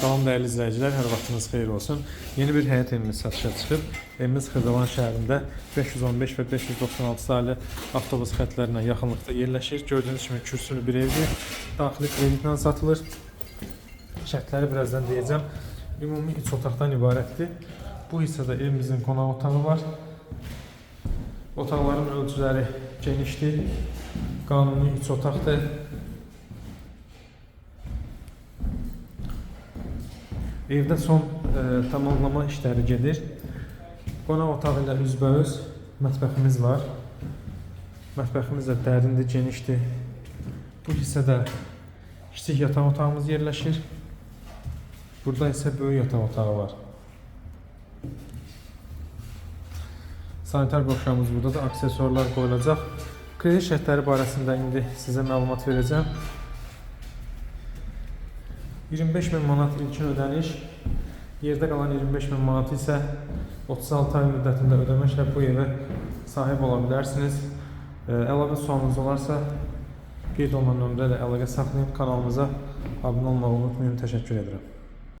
Salam değerli izleyiciler, her vaxtınız xeyir olsun. Yeni bir həyət evimiz satışa çıxıb. Evimiz Xırdalan şəhərində 515 və 596 saylı avtobus xətlərinə yaxınlıqda yerləşir. Gördüyünüz kimi kürsülü bir evdir. Daxili kreditlə satılır. Şərtləri birazdan deyəcəm. Ümumi 3 otaqdan ibarətdir. Bu hissədə evimizin qonaq otağı var. Otaqların ölçüləri genişdir. Qanuni 3 otaqdır. Evdə son e, tamamlama işləri gedir. Qonaq otağı ilə üzbəüz mətbəximiz var. Mətbəximiz də dərindir, genişdir. Bu hissədə kiçik yataq otağımız yerləşir. Burada isə böyük yataq otağı var. Sanitar qovşağımız burada da aksesuarlar qoyulacaq. Kredit şərtləri barəsində indi sizə məlumat verəcəm. 25 bin manat ilkin ödəniş, yerdə qalan 25 bin manatı isə 36 ay müddətində ödəməklə bu evə sahib ola bilərsiniz. Ə, Əlavə sualınız olarsa qeyd olunan nömrə ilə əlaqə saxlayın. Kanalımıza abunə olmağı unutmayın. Təşəkkür edirəm.